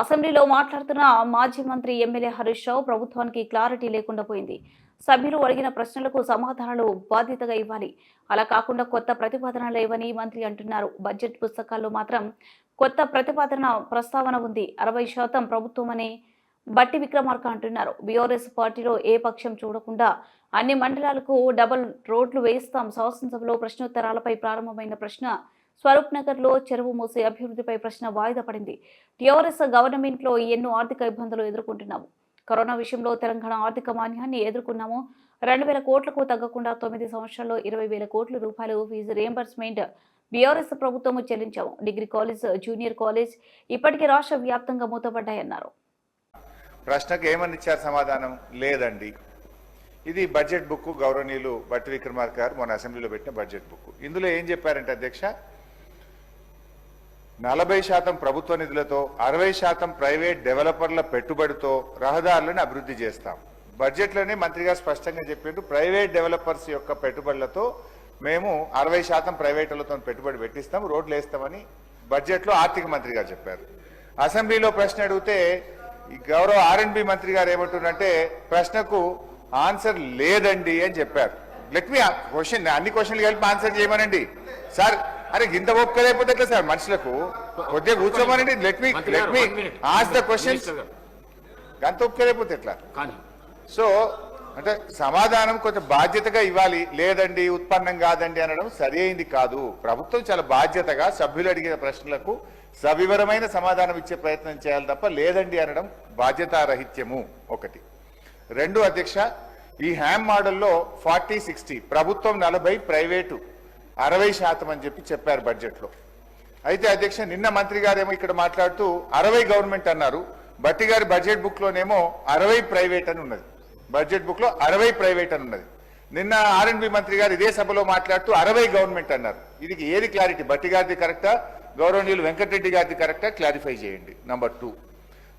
అసెంబ్లీలో మాట్లాడుతున్న మాజీ మంత్రి ఎమ్మెల్యే హరీష్ రావు ప్రభుత్వానికి క్లారిటీ లేకుండా పోయింది. సభ్యులు అడిగిన ప్రశ్నలకు సమాధానాలు బాధ్యతగా ఇవ్వాలి. అలా కాకుండా కొత్త ప్రతిపాదనలు లేవని మంత్రి అంటున్నారు. బడ్జెట్ పుస్తకాల్లో మాత్రం కొత్త ప్రతిపాదన ప్రస్తావన ఉంది. అరవై శాతం ప్రభుత్వం అనే బట్టి విక్రమార్క అంటున్నారు. బీఆర్ఎస్ పార్టీలో ఏ పక్షం చూడకుండా అన్ని మండలాలకు డబుల్ రోడ్లు వేస్తాం శాసనసభలో ప్రశ్నోత్తరాలపై ప్రారంభమైన ప్రశ్న స్వరూప్ నగర్లో చెరువు మూసి అభివృద్ధిపై ప్రశ్న వాయిదా పడింది. టీఆర్ఎస్ గవర్నమెంట్లో ఎన్నో ఆర్థిక ఇబ్బందులు ఎదుర్కొంటున్నాము. కరోనా విషయంలో తెలంగాణ ఆర్థిక మాన్యాన్ని ఎదుర్కొన్నాము. రెండు వేల కోట్లకు తగ్గకుండా తొమ్మిది సంవత్సరాల్లో ఇరవై వేల కోట్ల రూపాయలు ఫీజు రియంబర్స్మెంట్ బీఆర్ఎస్ ప్రభుత్వము చెల్లించాము. డిగ్రీ కాలేజ్ జూనియర్ కాలేజ్ ఇప్పటికే రాష్ట్ర వ్యాప్తంగా మూతపడ్డాయన్నారు. ప్రశ్నకు ఏమని ఇచ్చారు సమాధానం? లేదండి. ఇది బడ్జెట్ బుక్ గౌరవనీయులు బట్టి విక్రమార్క గారు మొన్న అసెంబ్లీలో పెట్టిన బడ్జెట్ బుక్ ఇందులో ఏం చెప్పారంటే అధ్యక్ష? నలభై శాతం ప్రభుత్వ నిధులతో అరవై శాతం ప్రైవేట్ డెవలపర్ల పెట్టుబడితో రహదారులను అభివృద్ధి చేస్తాం. బడ్జెట్లోనే మంత్రిగా స్పష్టంగా చెప్పారు ప్రైవేట్ డెవలపర్స్ యొక్క పెట్టుబడులతో మేము అరవై శాతం ప్రైవేటులతో పెట్టుబడి పెట్టిస్తాం రోడ్లు వేస్తామని బడ్జెట్లో ఆర్థిక మంత్రి గారు చెప్పారు. అసెంబ్లీలో ప్రశ్న అడిగితే ఈ గౌరవ ఆర్ఎండ్బి మంత్రి గారు ఏమంటున్నారంటే ప్రశ్నకు ఆన్సర్ లేదండి అని చెప్పారు. లెట్ మీ క్వశ్చన్ అన్ని క్వశ్చన్లు కలిపి ఆన్సర్ చేయమనండి. సార్ అరే గింత ఒప్పుక లేకపోతే ఎట్లా సార్? మనుషులకు కొద్దిగా కూర్చోమనండి. Let me let me. As the గారు, గంత ఒప్పుక లేకపోతే ఎట్లా సో అంటే సమాధానం కొంచెం బాధ్యతగా ఇవ్వాలి. లేదండి ఉత్పన్నం కాదండి అనడం సరైంది కాదు. ప్రభుత్వం చాలా బాధ్యతగా సభ్యులు అడిగిన ప్రశ్నలకు సవివరమైన సమాధానం ఇచ్చే ప్రయత్నం చేయాలి తప్ప లేదండి అనడం బాధ్యతారహిత్యము ఒకటి. రెండు అధ్యక్ష ఈ హ్యామ్ మోడల్లో ఫార్టీ సిక్స్టీ ప్రభుత్వం నలభై ప్రైవేటు అరవై శాతం అని చెప్పి చెప్పారు బడ్జెట్లో. అయితే అధ్యక్ష నిన్న మంత్రి గారేమో ఇక్కడ మాట్లాడుతూ అరవై గవర్నమెంట్ అన్నారు. బట్టి గారి బడ్జెట్ బుక్ లోనేమో అరవై ప్రైవేట్ అని ఉన్నది. బడ్జెట్ బుక్లో అరవై ప్రైవేట్ అని ఉన్నది. నిన్న ఆర్ఎండ్బి మంత్రి గారు ఇదే సభలో మాట్లాడుతూ అరవై గవర్నమెంట్ అన్నారు. ఇది ఏది క్లారిటీ? బట్టి గారిది కరెక్టా? గౌరవనీయులు వెంకటరెడ్డి గారిది కరెక్టా? క్లారిఫై చేయండి. Number two.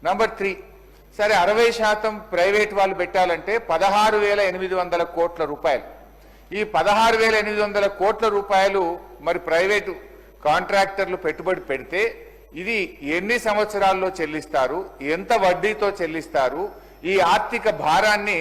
Number three. సరే అరవై శాతం ప్రైవేట్ వాళ్ళు పెట్టాలంటే పదహారు వేల ఎనిమిది వందల కోట్ల రూపాయలు. ఈ పదహారు వేల ఎనిమిది వందల కోట్ల రూపాయలు మరి ప్రైవేటు కాంట్రాక్టర్లు పెట్టుబడి పెడితే ఇది ఎన్ని సంవత్సరాల్లో చెల్లిస్తారు ఎంత వడ్డీతో చెల్లిస్తారు ఈ ఆర్థిక భారాన్ని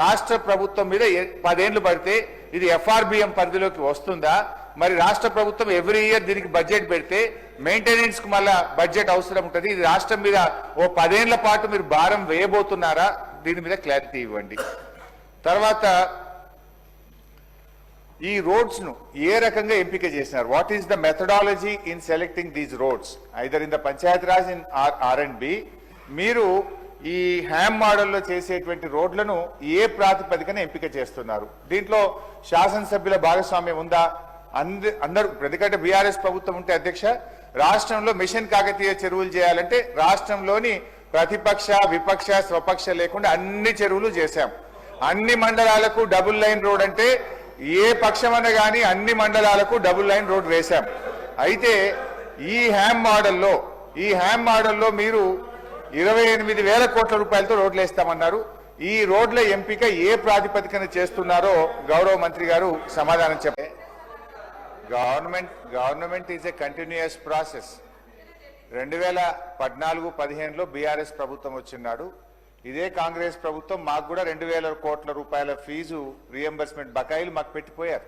రాష్ట్ర ప్రభుత్వం మీద పదేళ్ళు పడితే ఇది ఎఫ్ఆర్బిఎం పరిధిలోకి వస్తుందా? మరి రాష్ట్ర ప్రభుత్వం ఎవ్రీ ఇయర్ దీనికి బడ్జెట్ పెడితే మెయింటెనెన్స్కు మళ్ళా బడ్జెట్ అవసరం ఉంటుంది. ఇది రాష్ట్రం మీద ఓ పదేళ్ళ పాటు మీరు భారం వేయబోతున్నారా? దీని మీద క్లారిటీ ఇవ్వండి. తర్వాత ఈ రోడ్స్ను ఏ రకంగా ఎంపిక చేసినారు? What is the methodology in selecting these roads either in the panchayat raj in R and B మీరు ఈ హ్యామ్ మోడల్లో చేసేటువంటి రోడ్లను ఏ ప్రాతిపదికన ఎంపిక చేస్తున్నారు? దీంట్లో శాసనసభ్యుల భాగస్వామ్యం ఉందా? అంద అందరూ ఎందుకంటే బీఆర్ఎస్ ప్రభుత్వం ఉంటే అధ్యక్ష రాష్ట్రంలో మిషన్ కాకతీయ చెరువులు చేయాలంటే రాష్ట్రంలోని ప్రతిపక్ష విపక్ష స్వపక్ష లేకుండా అన్ని చెరువులు చేశాం. అన్ని మండలాలకు డబుల్ లైన్ రోడ్ అంటే ఏ పక్షమన్న కానీ అన్ని మండలాలకు డబుల్ లైన్ రోడ్ వేశాం. అయితే ఈ హ్యామ్ మోడల్లో ఈ హ్యామ్ మోడల్లో మీరు ఇరవై ఎనిమిది వేల కోట్ల రూపాయలతో రోడ్లు వేస్తామన్నారు. ఈ రోడ్ల ఎంపిక ఏ ప్రాతిపదికన చేస్తున్నారో గౌరవ మంత్రి గారు సమాధానం చెప్పే government government is a continuous process రెండు వేల పద్నాలుగు పదిహేనులో బీఆర్ఎస్ ప్రభుత్వం వచ్చినాడు. ఇదే కాంగ్రెస్ ప్రభుత్వం మాకు కూడా రెండు వేల కోట్ల రూపాయల ఫీజు రియంబర్స్మెంట్ బకాయిలు మాకు పెట్టిపోయారు.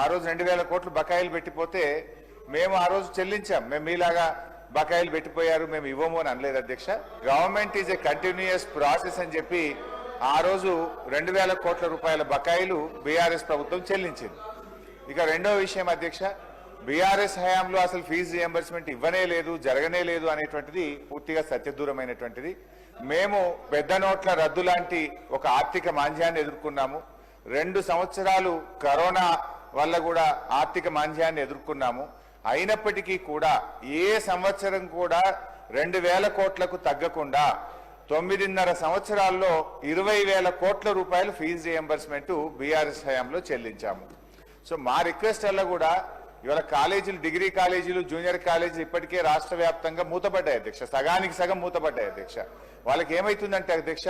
ఆ రోజు రెండు వేల కోట్లు బకాయిలు పెట్టిపోతే మేము ఆ రోజు చెల్లించాం. మేము మీలాగా బకాయిలు పెట్టిపోయారు మేము ఇవ్వము అని అనలేదు అధ్యక్ష. Government is a continuous process అని చెప్పి ఆ రోజు రెండు వేల కోట్ల రూపాయల బకాయిలు బీఆర్ఎస్ ప్రభుత్వం చెల్లించింది. ఇక రెండో విషయం అధ్యక్ష బీఆర్ఎస్ హయాంలో అసలు ఫీజు రియంబర్స్మెంట్ ఇవ్వనే లేదు జరగనే లేదు అనేటువంటిది పూర్తిగా సత్యదూరమైనటువంటిది. మేము పెద్ద నోట్ల రద్దు లాంటి ఒక ఆర్థిక మాంద్యాన్ని ఎదుర్కొన్నాము. రెండు సంవత్సరాలు కరోనా వల్ల కూడా ఆర్థిక మాంద్యాన్ని ఎదుర్కొన్నాము. అయినప్పటికీ కూడా ఏ సంవత్సరం కూడా రెండు వేల కోట్లకు తగ్గకుండా తొమ్మిదిన్నర సంవత్సరాల్లో ఇరవై వేల కోట్ల రూపాయలు ఫీజు రియంబర్స్మెంట్ బీఆర్ఎస్ హయాంలో చెల్లించాము. సో మా రిక్వెస్ట్ వల్ల కూడా ఇవాళ కాలేజీలు డిగ్రీ కాలేజీలు జూనియర్ కాలేజీలు ఇప్పటికే రాష్ట్ర వ్యాప్తంగా మూతపడ్డాయి అధ్యక్ష. సగానికి సగం మూతపడ్డాయి అధ్యక్ష. వాళ్ళకి ఏమైతుందంటే అధ్యక్ష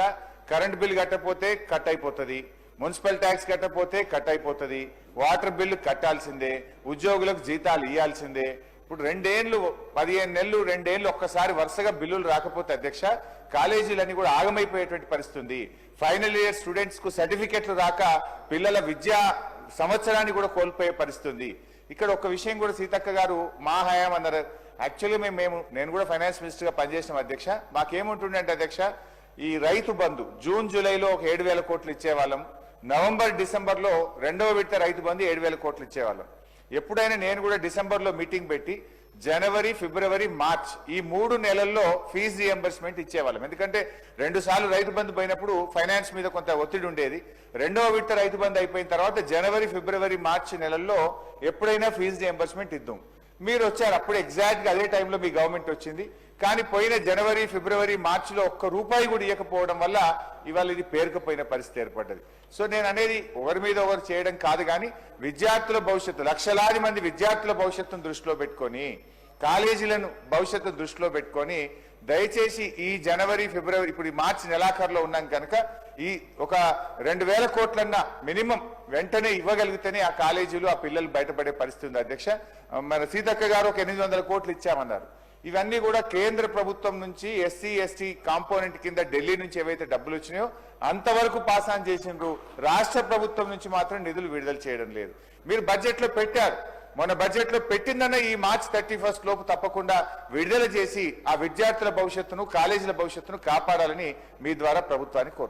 కరెంట్ బిల్ కట్టపోతే కట్ అయిపోతుంది మున్సిపల్ ట్యాక్స్ కట్టపోతే కట్ అయిపోతుంది వాటర్ బిల్లు కట్టాల్సిందే ఉద్యోగులకు జీతాలు ఇవ్వాల్సిందే ఇప్పుడు రెండేళ్ళు పదిహేను నెలలు రెండేళ్ళు ఒక్కసారి వరుసగా బిల్లులు రాకపోతే అధ్యక్ష కాలేజీలన్నీ కూడా ఆగమైపోయేటువంటి పరిస్థితి ఫైనల్ ఇయర్ స్టూడెంట్స్కు సర్టిఫికెట్లు రాక పిల్లల విద్యా సంవత్సరాన్ని కూడా కోల్పోయే పరిస్థితి ఇక్కడ ఒక విషయం కూడా సీతక్క గారు మా హయాం అన్నారు. యాక్చువల్లీ మేము మేము నేను కూడా ఫైనాన్స్ మినిస్టర్గా పనిచేసిన అధ్యక్ష. మాకేముంటుండే అంటే అధ్యక్ష ఈ రైతు బంధు జూన్ జూలైలో ఒక ఏడు వేల కోట్లు ఇచ్చేవాళ్ళం. నవంబర్ డిసెంబర్లో రెండవ విడత రైతు బంధు ఏడు వేల కోట్లు ఇచ్చేవాళ్ళం. ఎప్పుడైనా నేను కూడా డిసెంబర్లో మీటింగ్ పెట్టి జనవరి ఫిబ్రవరి మార్చ్ ఈ మూడు నెలల్లో ఫీజు రియంబర్స్మెంట్ ఇచ్చేవాళ్ళం. ఎందుకంటే రెండు సార్లు రైతు బంధు పోయినప్పుడు ఫైనాన్స్ మీద కొంత ఒత్తిడి ఉండేది. రెండవ విడత రైతు బంధు అయిపోయిన తర్వాత జనవరి ఫిబ్రవరి మార్చి నెలల్లో ఎప్పుడైనా ఫీజు రియంబర్స్మెంట్ ఇద్దాం. మీరు వచ్చారు అప్పుడు ఎగ్జాక్ట్గా అదే టైంలో మీ గవర్నమెంట్ వచ్చింది. కానీ పోయిన జనవరి ఫిబ్రవరి మార్చిలో ఒక్క రూపాయి కూడా ఇవ్వకపోవడం వల్ల ఇవాళ ఇది పేరుకుపోయిన పరిస్థితి ఏర్పడ్డది. సో నేను అనేది ఒకరి మీద ఒకరు చేయడం కాదు కానీ విద్యార్థుల భవిష్యత్తు లక్షలాది మంది విద్యార్థుల భవిష్యత్తును దృష్టిలో పెట్టుకొని కాలేజీలను భవిష్యత్తు దృష్టిలో పెట్టుకొని దయచేసి ఈ జనవరి ఫిబ్రవరి ఇప్పుడు ఈ మార్చి నెలాఖరులో ఉన్నాం కనుక ఈ ఒక రెండు వేల కోట్లన్నా మినిమం వెంటనే ఇవ్వగలిగితేనే ఆ కాలేజీలు ఆ పిల్లలు బయటపడే పరిస్థితి ఉంది అధ్యక్ష మన సీతక్క గారు ఒక ఎనిమిది వందల కోట్లు ఇచ్చామన్నారు. ఇవన్నీ కూడా కేంద్ర ప్రభుత్వం నుంచి ఎస్సీ ఎస్టీ కాంపోనెంట్ కింద ఢిల్లీ నుంచి ఏవైతే డబ్బులు వచ్చినాయో అంతవరకు పాస్ ఆన్ చేసిండ్రు. రాష్ట్ర ప్రభుత్వం నుంచి మాత్రం నిధులు విడుదల చేయడం లేదు. మీరు బడ్జెట్లో పెట్టారు. మొన్న బడ్జెట్లో పెట్టిందన్న ఈ మార్చ్ థర్టీ ఫస్ట్ లోపు తప్పకుండా విడుదల చేసి ఆ విద్యార్థుల భవిష్యత్తును కాలేజీల భవిష్యత్తును కాపాడాలని మీ ద్వారా ప్రభుత్వాన్ని కోరుతున్నాను